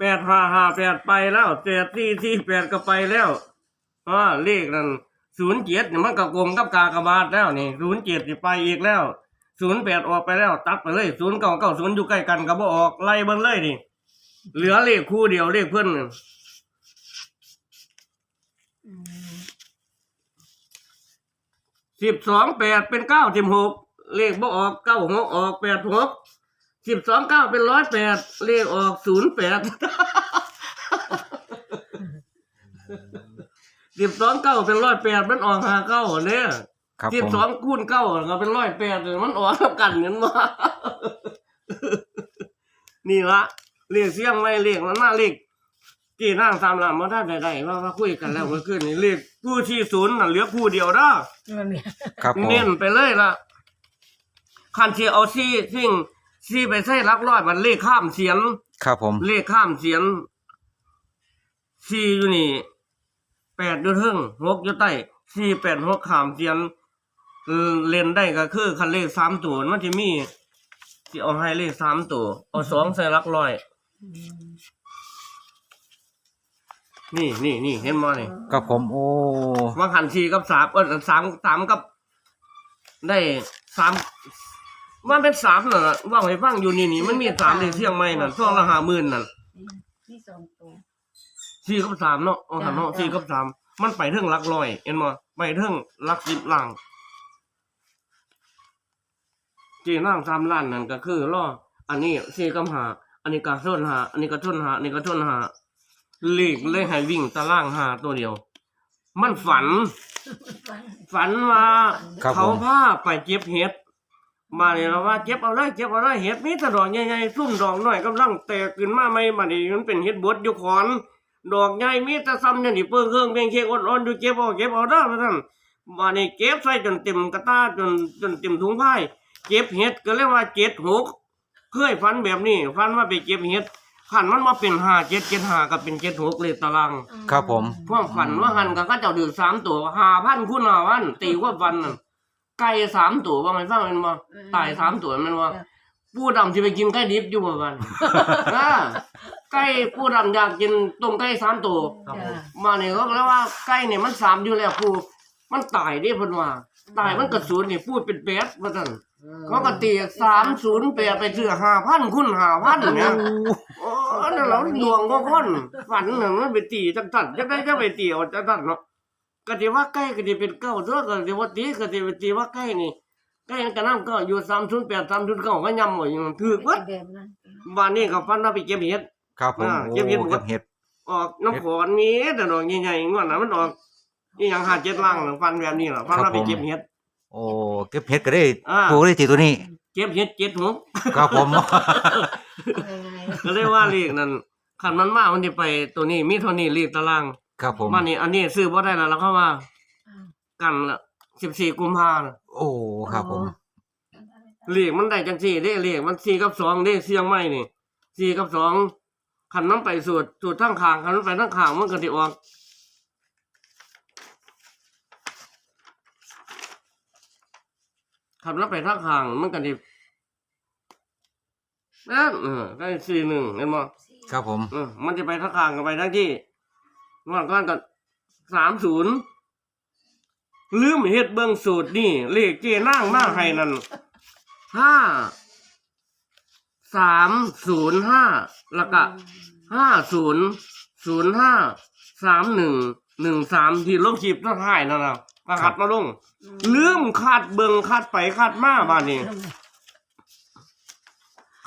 แปดห้าห้าแปดไปแล้วแปดที่ที่แปดก็ไปแล้วอ่าเลขนั้นศูนย์เจ็ดเนี่ยมันก็กลมกับกากบาทแล้วนี่ศูนย์เจ็ดไปอีกแล้วศูนย์แปดออกไปแล้ว ตัดไปเลยศูนย์เก้าเก้าศูนย์อยู่ใกล้กันก็บ่ออกไล่เบิ่งเลยนี่เหลือเลขคู่เดียวเลขเพื่อนสิบสองแปดเป็นเก้าสิบหกเลขบ่ออกเก้าหกออกแปดหก สิบสองเก้าเป็นร้อยแปดเลขออกศูนย์แปดสิบสองเก้าเป็นร้อยแปดมันออกหาเก้าเนี่ยครับสิบผมสองคูณเก้าก็เป็นร้อยแปดมันออกเท่ากันเห็นมา นี่ละเรียกเสียงไม่เรียกมันมาเรียกกี่นั่งตามหลังมาได้ใดๆว่าว่าคุยกันแล้วเมื่อคืนนี้เรียกผู้ที่ศูนย์น่ะเหลือผู้เดียวเด้อ มันเนี่ยครับผมเน้นไปเลยละคันที่เอาซี่สิ่ง ซี่ไปใส่รักร้อยมันเลขข้ามเสียน ครับผม เลขข้ามเสียนซี่อยู่นี่แปดอยู่เทึ่งหกอยู่ใต้ซี่แปดหกข้ามเสียนเออเล่นได้ก็คือ คันเลขสามตัวมันจะมีที่เอาให้เลขสามตัวเอาสองใส่รักร้อยอืมนี่นี่นี่เห็นมั้นี่ครับผม โอ้ว่าหันสี่กับสามเออสามสามกับ ได้สาม ว่าเป็นสามน่ะว่าให้ฟังอยู่นี่นี่มันมีสามในเชียงใหม่น่ะช่วงละห้าหมื่นน่ะนี่สองตัวสี่กับสามเนาะเอาหันเนาะจ้ะสี่กับสามมันไปเทิงหลักร้อยเห็นมั้ไปเทิงหลักสิบล่างจีนั่งสามล้านนั่นก็คือล่ออันนี้สี่กับหาอันนี้ก็ส้นหาอันนี้ก็ส้นหาอันนี้ก็ส้นหาเลขเลยให้วิ่งตารางหาตัวเดียว มันฝัน ฝันว่า ครับผเขามพาไปเก็บเห็ด มาเนี่ยเราว่าเก็บเอาเลยเก็บเอาเลยเห็ดมีแต่ดอกใหญ่ๆซุ่มดอกน้อยกำลังแตกขึ้นมาใหม่มานี่มันเป็นเห็ดบดอยู่ขอน ดอกใหญ่มีแต่ซ้ำเนี่ยนี่เปิ้งเครื่องเบ่งเค้กอ่อนๆอยู่เก็บเอาเก็บเอาเด้อว่าซั่นมานี่เก็บใส่จนเต็มกระตาจนจนเต็มถุงผ้าเก็บเห็ดก็เรียกว่าเจ็ดหกเคยฝันแบบนี้ฝันว่าไปเก็บเห็ดขันมันมาเป็นห้าเจ็ดเจ็ดห้าก็เป็นเจ็ดหกเลยตารางครับผมพวกฝันว่าหันก็เขาเจ้าดือสามตัวหาพันคุณหาวันตีว่าวันนั่น ไก่สามตัวว่าไงฟังแมันบ่ตายสามตัวแมันว่าผู้ดำจะไปกินไก่ดิบอยู่บ่วันนะไก่ผู้ดำอยากกินต้มไก่สามตัวจ้ะมาเนี่ยก็แล้วว่าไก่เนี่ยมันสามอยู่แล้วผู้มันตายเด้เพิ่นว่าตายมันกระสุนนี่พูดเป็นแปดว่าซั่นเขาก็ตีสามศูนย์แปดไปซื้อห้าพันคุณห้าพันเนี่ยโอ้นั่นเราดวงก็คนฝันน่ะมันไปตีจังตันจังได้จะไปตีเอาจังตันเนาะ ก็สิว่าไก่ก็สิเป็นเก้าตัวก็สิว่าตีก็สิไปตีว่าไก่นี่ไก่มันก็นำก็อยู่สามศูนย์แปดสามศูนย์เก้าก็ยำหมดอยู่ถือวัดแบบนั้นบ้านนี้ก็ฟันว่าไปเก็บเห็ด ครับผมอ่าโอ้เก็บเห็ดหมดเก็บเห็ด ออกน้ำขอนนี้แต่ดอกใหญ่ๆงวดนั้นมันออกนี่ยังหาเจ็ดล่างหรือฟันแบบนี้เหรอฟันเราไปเก็บเห็ด โอ้เก็บเห็ดก็ได้อ่า ปลูกได้ตีตัวนี้ เก็บเห็ดเจ็ดหก ครับผมก็เรียกว่าเลขนั้นขันมันมามันจะไปตัวนี้มีเท่านี้เลขตาราง ครับผม มานี่อันนี้ซื้อบ่ได้แล้วแล้วเขาว่า กันละสิบสี่กุมภาน่ะโอ้ครับผม เลขมันได้จังสี่เด้เลขมันสี่กับสองเด้เสียงไม่นี่สี่กับสองขันมันไปสูตรสูตรทั้งขางขันมันไปทั้งขางมันก็จะออกขับรถไปทั้งขางมันก็จะนั่นเออได้สี่หนึ่งเห็นมั้ครับผม เออมันจะไปทั้งข้างกันไปทั้งที่ งวดก้อนก็สามศูนย์ลืมเฮ็ดเบิ้งสูตรนี่ เลขเจนั่งมาให้นั่นห้าสามศูนย์ห้าแล้วก็ห้าศูนย์ศูนย์ห้าสามหนึ่งหนึ่งสามที่ลงจีบต้องถ่ายนั่นนะก็หัดมาลงลืมคาดเบิงคาดไปคาดมาบ้านนี้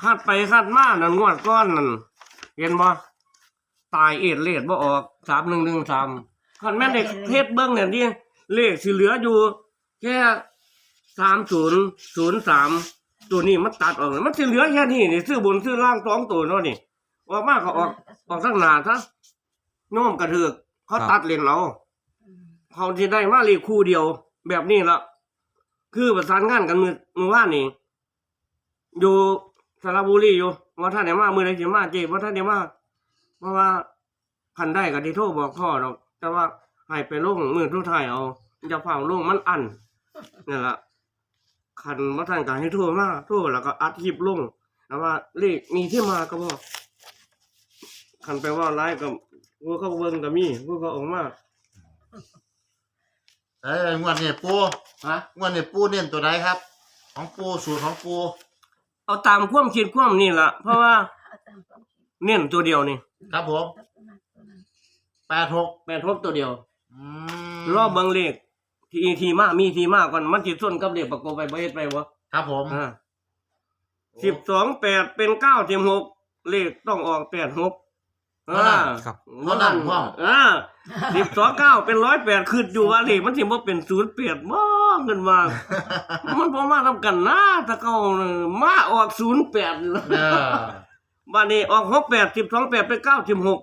คาดไปคาดมานั่นงวดก้อนนั่นเห็นบ่ ตายเอ็ดเลดบ่ออกสามหนึ่งหนึ่งสามคันแม่นเด็กเทศเบิ้งเนี่ยที่เลขสิเหลืออยู่ แค่สามศูนย์ศูนย์สามตัวนี้มันตัดออกมันสิเหลือแค่นี้นี่ซื้อบนซื้อล่างสองตัวเนาะนี่ออกมาก็ออกออกทั้งหนาซะโน้มกระเถือกเขาตัดเลนเราเขาที่ได้มาเลขคู่เดียว แบบนี้ละคือประสานงานกันมือมือว่านนี่อยู่สระบุรีอยู่ว่าท่านไหนมามือไหนสิมาเจ็บว่าท่านไหนมาเพ ราะว่าคันได้ก็ที่โทรบอกพ่อดอกแต่ว่าให้ไปลงมือทุกทายเอาจะเฝ้าลงมันอันนี่แหละคันว่าท่านก็ให้โทรมาโทรแล้วก็อัดคลิปลงแต่ว่าเลขมีที่มาก็บอกคันไปว่าร้ายกับพวกเขาเบิ่งก็มีพวกเขาออกมาเอ้ยงวดนี้ปูฮะงวดนี้ปูเน้นตัวใดครับ ของปูสูตรของปูเอาตามความคิดความนี่ล่ะเพราะว่าเอาตามความคิดเน้นตัวเดียวนี่ ครับผมเอาตัวนั้นตัวนั้นแปดหกแปดทบตัวเดียวอืมรอบเบิ่งเลขทีทีมามีทีมาก่อนมันสิส่วนกับเลขประกบไปบ่เฮ็ดไปบ่ครับผมอ่าสิบสองแปดเป็นเก้าสิบหกเลขต้องออกแปดหกอ่าครับเพราะนั่นพ่อ อ่าสิบสองเก้าเป็นร้อยแปดขึ้นอยู่ว่าเลขมันสิบ่เป็นศูนย์แปดบ่เงินมามันบ่มาทำกันนะถ้าเก่าน่ะมาออกศูนย์แปด เออ บ้านนี้ออกหกแปดสิบสองแปดเป็นเก้าสิบหก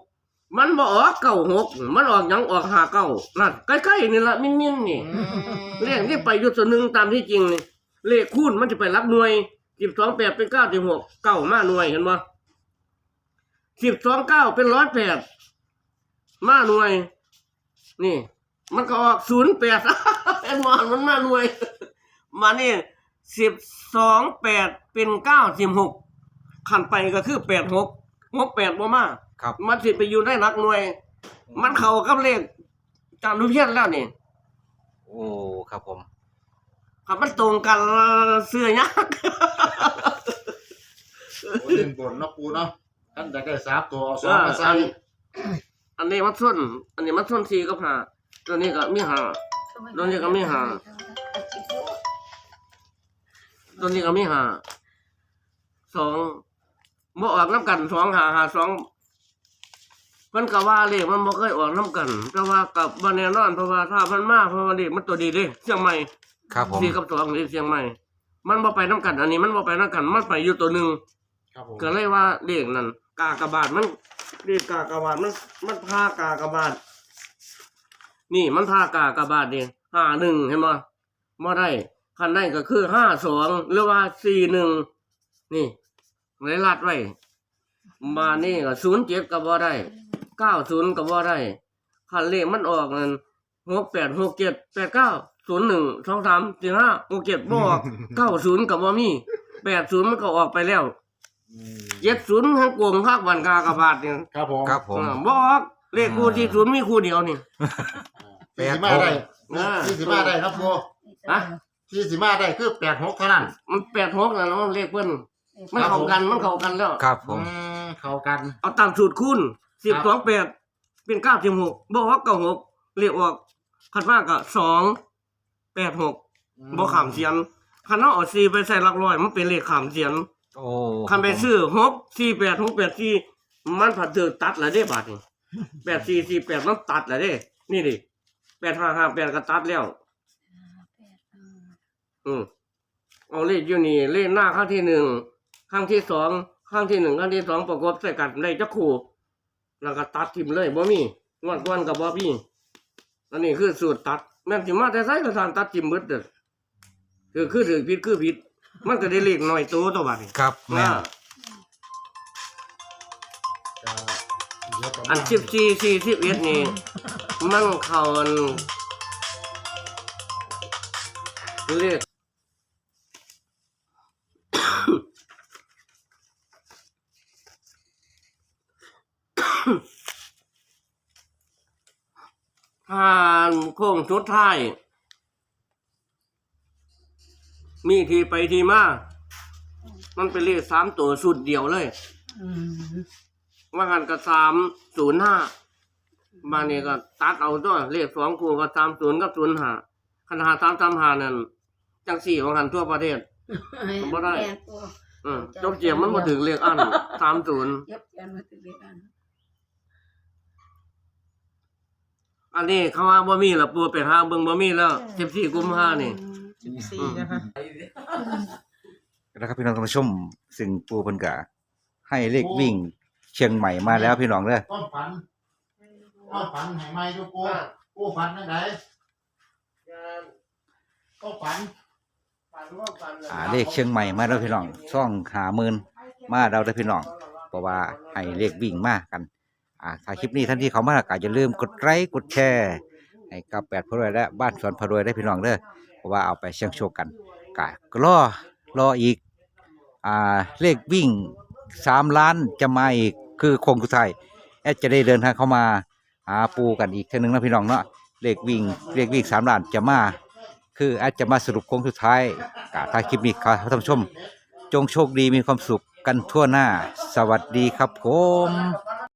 มันบ่ออกเก้าหกมันออกหยังออกห้าเก้านั่นใกล้ๆนี่ละมิ้นๆนี่อืมเลขที่ไปอยู่ส่วนหนึ่งตามที่จริงนี่เลขคูณมันจะไปรับหน่วยสิบสองแปดเป็นเก้าสิบหกเก้ามาหน่วยเห็นบ่สิบสองเก้าเป็นร้อยแปดมาหน่วย นี่ มันก็ออกศูนย์แปดเอ็นมอนมันมาหน่วย มานี่สิบสองแปดเป็นเก้าสิบหก ขันไปก็คือแปดหกหกแปดบ่มาครับมันสิไปอยู่ได้หลักหน่วย มันเข้ากับเลขจำนุเพียนแล้วนี่โอ้ครับผมครับมันตรงกันเสื้อยากโอ้ยเล่นบนเนาะปูเนาะท่านจะได้สามตัวเอาสองอ่ามาอัใส่นอันนี้มันส้นอันนี้มันส้นสี่ก็ผ่าตัวนี้ก็มีหา โดนเรียกก็ไม่หา ตัวนี้ก็มีหาสอง บ่ออกน้ำกันสองหาหาสองมันก็ว่าเลขมันบ่เคยออกน้ำกันแต่ว่ากับบ่แน่นอนเพราะว่าถ้ามันมาเพราะว่าเลขมันตัวดีเด้เชียงใหม่ครับผมสี่กับสองนี่เชียงใหม่ มันบ่ไปน้ำกัน อันนี้มันบ่ไปน้ำกันมันไปอยู่ตัวหนึ่งครับผมก็เลยว่าเลขนั้นกากบาทมันเลขกากบาทมัน มันพากากบาทนี่มันพากากบาทนี่ห้าหนึ่งเห็นบ่บ่ได้คันได้ก็คือห้าสองหรือว่าสี่หนึ่งนี่ เลยลัดไว้มานี่ก็ศูนย์เจ็ดก็บ่ได้เก้าศูนย์ก็บ่ได้คันเลขมันออกนั่นหกแปดหกเจ็ดแปดเก้าศูนย์หนึ่งสองสามสี่ห้าหกเจ็ดบ่ออกเก้าศูนย์ก็บ่มีแปดศูนย์มันก็ออกไปแล้วอืมเจ็ดศูนย์ทั้งกวงภาควันกากบาทเนี่ยครับผมครับผมเออบอกเลขคู่ที่ศูนย์มีคู่เดียวนี่ที่สิมาได้อ่าที่สิมาได้ครับปูฮะที่สิมาได้คือแปดหกเท่านั้นมันแปดหกแล้วเนาะเลขเพิ่น มันเข้ากันมันเข้ากันแล้ว ครับผมอืมเข้ากัน เอาตามสูตรคูณสิบสองแปดเป็นเก้าสิบหกบอกว่าเก้าหกเลขออกคันมากก็สองแปดหกบอกขามเสียนคันเอาเอาสี่ไปใส่หลักร้อย มันเป็นเลขขามเสียนโอ้คันไปซื้อหกสี่แปดหกแปดสี่มันผัดเดือตัดแล้วเด้บาทนี่แปดสี่สี่แปดมันตัดแล้วเด้ นี่ดิแปดห้าห้าแปดก็ตัดแล้ว อืมเอาเลขอยู่นี่เลขหน้าข้างที่หนึ่ง ข้างที่สองข้างที่หนึ่งข้างที่สองประกบใส่กันได้จักคู่ แล้วก็ตัดทิมเลยบ่มีงวดก้อนกับบ่มีอันนี้คือสูตรตัดแม่นสิมาแต่ไสก็ทานตัดทิมเบิดเด้อคือคือถือผิดคือผิด มันก็ได้เลขน้อยโตตัวบัดนี้ครับแม่อ่านอันสิบสี่สี่สิบเอ็ดนี่ มันเข้าอันเลข ทานโค้งสุดท้าย มีทีไปทีมา มันเป็นเลขสามตัวสุดเดียวเลย อืมว่ากันก็สามศูนย์ห้าบางนี่ก็ตัดเอาตัวเลขสองคู่ก็สามศูนย์กับศูนย์ห้าคันหาสามสามห้านั่นจังสี่ของกันทั่วประเทศ บ่ได้แปตัวอืมจบเจียมมันมาถึงเลขอันสามศูนย์เย็บยันมาติดเรียนอัน นี้เขาว่าบ่มีละปูไปหาเบิ่งบ่มีแล้วสิบสี่กุมภานี่สี่นะคะแล้วครับพี่น้องท่านผู้ชมซึ่งปูเพิ่นกะให้เลขวิ่งเชียงใหม่มาแล้วพี่น้องเด้อต้นฝันต้นฝันให้ไม่ดูปูปูฝันยังไงก็ฝันอ่าเลขเชียงใหม่มาแล้วพี่น้องช่องหาหมื่นมาเราได้อพี่น้องเพราะว่าให้เลขวิ่งมากัน อ่าถ้าคลิปนี้ท่านที่เขามาก็อย่าลืมกดไลค์กดแชร์ให้กับแปดพรวยและบ้านสวนพรวยได้พี่น้องเด้อเพราะว่าเอาไปเสี่ยงโชคกันก็รอรออีกอ่าเลขวิ่งสามล้านจะมาอีกคือโคงสุดท้ายแอดจะได้เดินทางเข้ามาหาปูกันอีกเท่านึงนะพี่น้องเนาะเลขวิ่งเลขวิ่งสามล้านจะมา คือแอดจะมาสรุปโค้งสุดท้ายกาถ้าคลิปนี้ครับท่านผู้ชม จงโชคดีมีความสุขกันทั่วหน้า สวัสดีครับผม